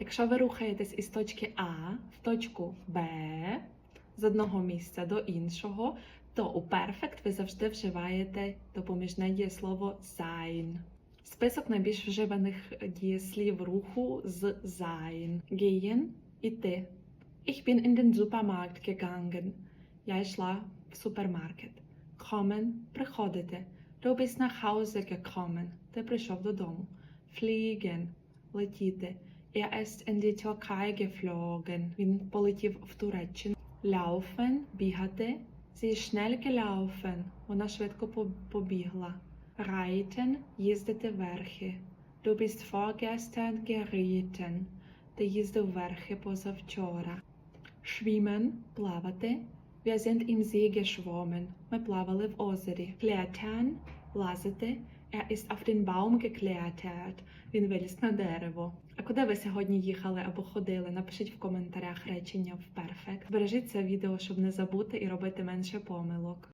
Якщо ви рухаєтесь із точки А в точку Б з одного місця до іншого, то у perfect ви завжди вживаєте допоміжне дієслово sein. Список найбільш вживаних дієслів руху з sein. Gehen – іти. Ich bin in den Supermarkt gegangen. Я йшла в супермаркет. Kommen – приходити. Du bist nach Hause gekommen. Ти прийшов додому. Fliegen – летіти. Er ist in die Türkei geflogen. Він полетів в Туреччину. Laufen – бігати. Sie ist schnell gelaufen. Вона швидко побігла. Reiten – їздити верхи. Du bist vorgestern geritten. Ти їздив верхи позавчора. Schwimmen – плавати. Wir sind im See geschwommen. Ми плавали в озері. Klettern – лазити. Er ist auf den Baum geklettert. Він виліз на дерево. А куди ви сьогодні їхали або ходили? Напишіть в коментарях речення в перфект. Бережіть це відео, щоб не забути і робити менше помилок.